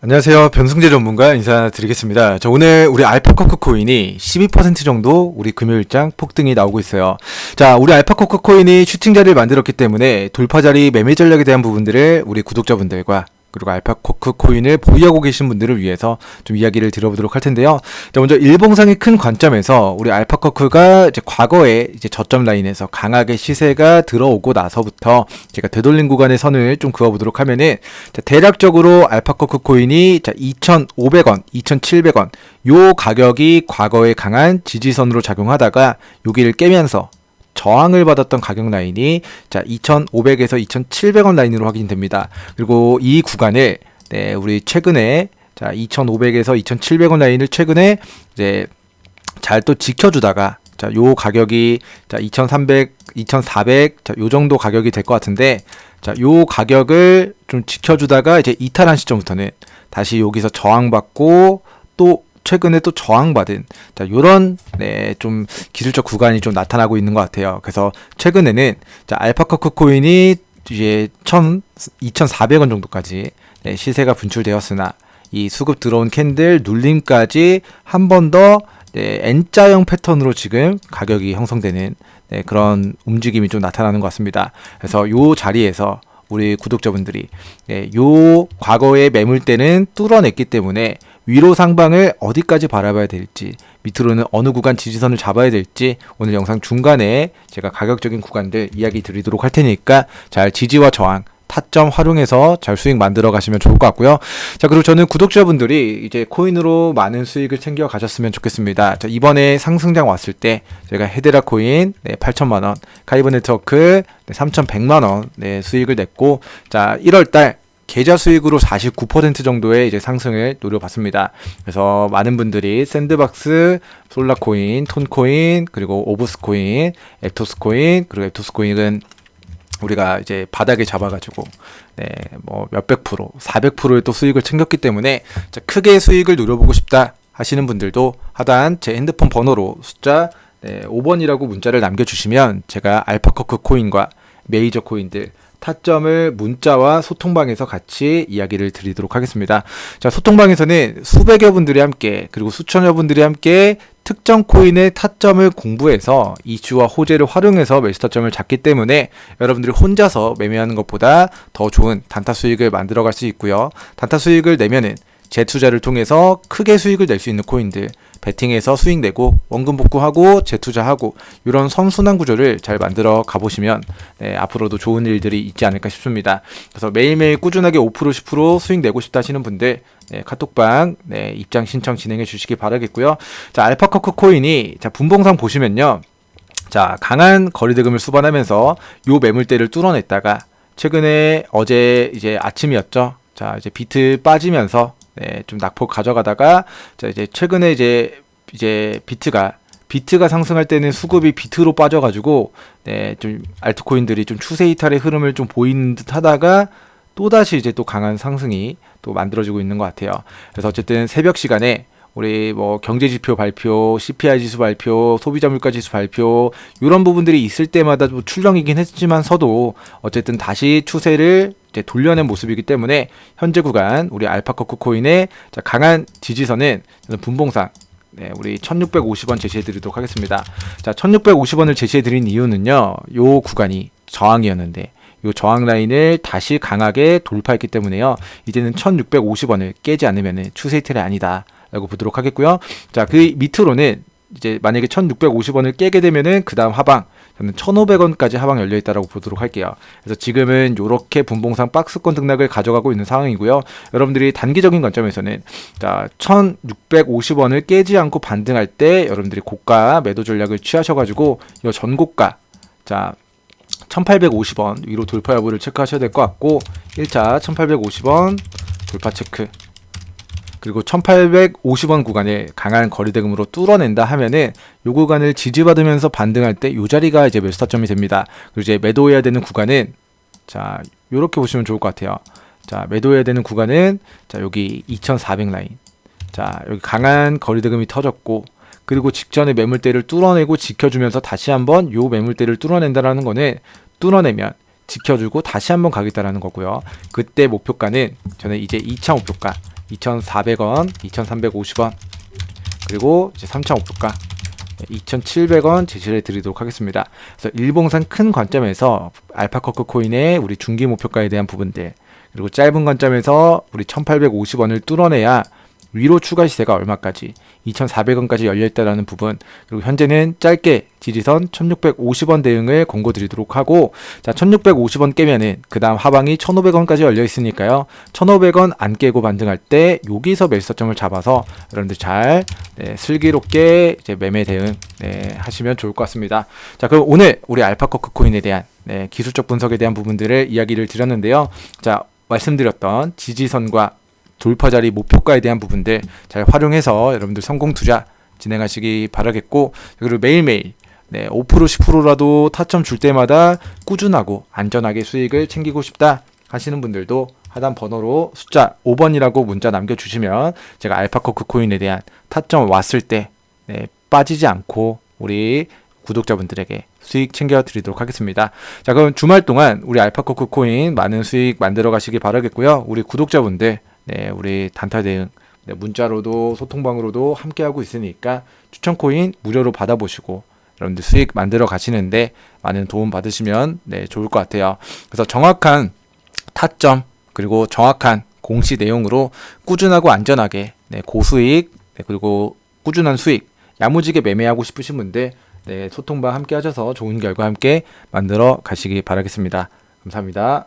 안녕하세요. 변승재 전문가 인사드리겠습니다. 자, 오늘 우리 알파코크 코인이 12% 정도 우리 금요일장 폭등이 나오고 있어요. 자, 우리 알파코크 코인이 슈팅 자리를 만들었기 때문에 돌파 자리 매매 전략에 대한 부분들을 우리 구독자분들과 그리고 알파코크 코인을 보유하고 계신 분들을 위해서 좀 이야기를 들어보도록 할 텐데요. 자, 먼저 일봉상의 큰 관점에서 우리 알파코크가 이제 과거에 이제 저점 라인에서 강하게 시세가 들어오고 나서부터 제가 되돌린 구간의 선을 좀 그어보도록 하면은 자, 대략적으로 알파코크 코인이 자, 2,500원, 2,700원 요 가격이 과거에 강한 지지선으로 작용하다가 여기를 깨면서 저항을 받았던 가격 라인이 자 2,500에서 2,700원 라인으로 확인됩니다. 그리고 이 구간을 네, 우리 최근에 자 2,500에서 2,700원 라인을 최근에 이제 잘 또 지켜주다가 자 요 가격이 자 2,300, 2,400, 자 요 정도 가격이 될 것 같은데 자 요 가격을 좀 지켜주다가 이제 이탈한 시점부터는 다시 여기서 저항받고 또 최근에 또 저항받은 자 요런 네, 좀 기술적 구간이 좀 나타나고 있는 것 같아요. 그래서 최근에는 자 알파커크 코인이 이제 1 2,400원 정도까지 네, 시세가 분출되었으나 이 수급 들어온 캔들 눌림까지 한 번 더 네, N자형 패턴으로 지금 가격이 형성되는 네, 그런 움직임이 좀 나타나는 것 같습니다. 그래서 요 자리에서 우리 구독자분들이 네, 요 과거의 매물대는 뚫어냈기 때문에 위로 상방을 어디까지 바라봐야 될지 밑으로는 어느 구간 지지선을 잡아야 될지 오늘 영상 중간에 제가 가격적인 구간들 이야기 드리도록 할 테니까 잘 지지와 저항 타점 활용해서 잘 수익 만들어 가시면 좋을 것 같고요. 자, 그리고 저는 구독자분들이 이제 코인으로 많은 수익을 챙겨 가셨으면 좋겠습니다. 자, 이번에 상승장 왔을 때 제가 헤데라 코인 네, 8천만 원, 카이브 네트워크 네, 3,100만 원 네, 수익을 냈고 자, 1월 달 계좌 수익으로 49% 정도의 이제 상승을 노려봤습니다. 그래서 많은 분들이 샌드박스, 솔라코인, 톤코인, 그리고 오브스코인, 앱토스코인, 그리고 앱토스코인은 우리가 이제 바닥에 잡아가지고 네 뭐 몇백 프로, 400%의 또 수익을 챙겼기 때문에 자, 크게 수익을 노려보고 싶다 하시는 분들도 하단 제 핸드폰 번호로 숫자 네, 5번이라고 문자를 남겨주시면 제가 알파커크 코인과 메이저 코인들 타점을 문자와 소통방에서 같이 이야기를 드리도록 하겠습니다. 자, 소통방에서는 수백여 분들이 함께 그리고 수천여 분들이 함께 특정 코인의 타점을 공부해서 이슈와 호재를 활용해서 매수 타점을 잡기 때문에 여러분들이 혼자서 매매하는 것보다 더 좋은 단타 수익을 만들어 갈 수 있고요. 단타 수익을 내면은 재투자를 통해서 크게 수익을 낼 수 있는 코인들 베팅해서 수익 내고 원금 복구하고 재투자하고 이런 선순환 구조를 잘 만들어 가보시면 네, 앞으로도 좋은 일들이 있지 않을까 싶습니다. 그래서 매일매일 꾸준하게 5% 10% 수익 내고 싶다 하시는 분들 네, 카톡방 네, 입장 신청 진행해 주시기 바라겠고요. 자 알파커커 코인이 자 분봉상 보시면요. 자 강한 거리대금을 수반하면서 요 매물대를 뚫어냈다가 최근에 어제 이제 아침이었죠. 자 이제 비트 빠지면서 네, 좀 낙폭 가져가다가 자 이제 최근에 이제 이제 비트가 비트가 상승할 때는 수급이 비트로 빠져가지고 네, 좀 알트코인들이 좀 추세 이탈의 흐름을 좀 보이는 듯 하다가 또다시 이제 또 강한 상승이 또 만들어지고 있는 것 같아요. 그래서 어쨌든 새벽 시간에 우리 뭐 경제 지표 발표, CPI 지수 발표, 소비자 물가 지수 발표 이런 부분들이 있을 때마다 좀 출렁이긴 했지만서도 어쨌든 다시 추세를 돌려낸 모습이기 때문에 현재 구간 우리 알파커크 코인의 강한 지지선은 분봉상 네, 우리 1650원 제시해 드리도록 하겠습니다. 자, 1650원을 제시해 드린 이유는요. 요 구간이 저항이었는데 요 저항 라인을 다시 강하게 돌파했기 때문에요. 이제는 1650원을 깨지 않으면 추세 틀이 아니다. 라고 보도록 하겠고요. 자, 그 밑으로는 이제 만약에 1650원을 깨게 되면은 그 다음 하방 저는 1,500원까지 하방 열려 있다라고 보도록 할게요. 그래서 지금은 이렇게 분봉상 박스권 등락을 가져가고 있는 상황이고요. 여러분들이 단기적인 관점에서는 자 1,650원을 깨지 않고 반등할 때 여러분들이 고가 매도 전략을 취하셔가지고 이 전고가 자 1850원 위로 돌파 여부를 체크하셔야 될 것 같고 1차 1850원 돌파 체크 그리고 1850원 구간을 강한 거리대금으로 뚫어낸다 하면은 요 구간을 지지받으면서 반등할 때 요 자리가 이제 매수타점이 됩니다. 그리고 이제 매도해야 되는 구간은 자, 요렇게 보시면 좋을 것 같아요. 자, 매도해야 되는 구간은 자, 여기 2400 라인. 자, 여기 강한 거리대금이 터졌고 그리고 직전에 매물대를 뚫어내고 지켜주면서 다시 한번 요 매물대를 뚫어낸다라는 거는 뚫어내면 지켜주고 다시 한번 가겠다라는 거고요. 그때 목표가는 저는 이제 2차 목표가 2,400원, 2,350원, 그리고 이제 3,500가 2,700원 제시를 드리도록 하겠습니다. 그래서 일봉상 큰 관점에서 알파커크 코인의 우리 중기 목표가에 대한 부분들 그리고 짧은 관점에서 우리 1,850원을 뚫어내야 위로 추가 시세가 얼마까지 2,400원까지 열려있다라는 부분. 그리고 현재는 짧게 지지선 1,650원 대응을 권고드리도록 하고 자 1,650원 깨면은 그 다음 하방이 1,500원까지 열려있으니까요. 1,500원 안 깨고 반등할 때 여기서 매수점을 잡아서 여러분들 잘 네, 슬기롭게 이제 매매 대응 네, 하시면 좋을 것 같습니다. 자 그럼 오늘 우리 알파커크 코인에 대한 네, 기술적 분석에 대한 부분들을 이야기를 드렸는데요. 자 말씀드렸던 지지선과 돌파 자리 목표가에 대한 부분들 잘 활용해서 여러분들 성공 투자 진행하시기 바라겠고 그리고 매일매일 네, 5% 10%라도 타점 줄 때마다 꾸준하고 안전하게 수익을 챙기고 싶다 하시는 분들도 하단 번호로 숫자 5번이라고 문자 남겨주시면 제가 알파커크 코인에 대한 타점 왔을 때 네, 빠지지 않고 우리 구독자분들에게 수익 챙겨드리도록 하겠습니다. 자 그럼 주말 동안 우리 알파커크 코인 많은 수익 만들어 가시기 바라겠고요. 우리 구독자분들 네, 우리 단타 대응 네, 문자로도 소통방으로도 함께 하고 있으니까 추천 코인 무료로 받아보시고 여러분들 수익 만들어 가시는데 많은 도움 받으시면 네, 좋을 것 같아요. 그래서 정확한 타점 그리고 정확한 공시 내용으로 꾸준하고 안전하게 네, 고수익 네, 그리고 꾸준한 수익 야무지게 매매하고 싶으신 분들 네, 소통방 함께 하셔서 좋은 결과 함께 만들어 가시기 바라겠습니다. 감사합니다.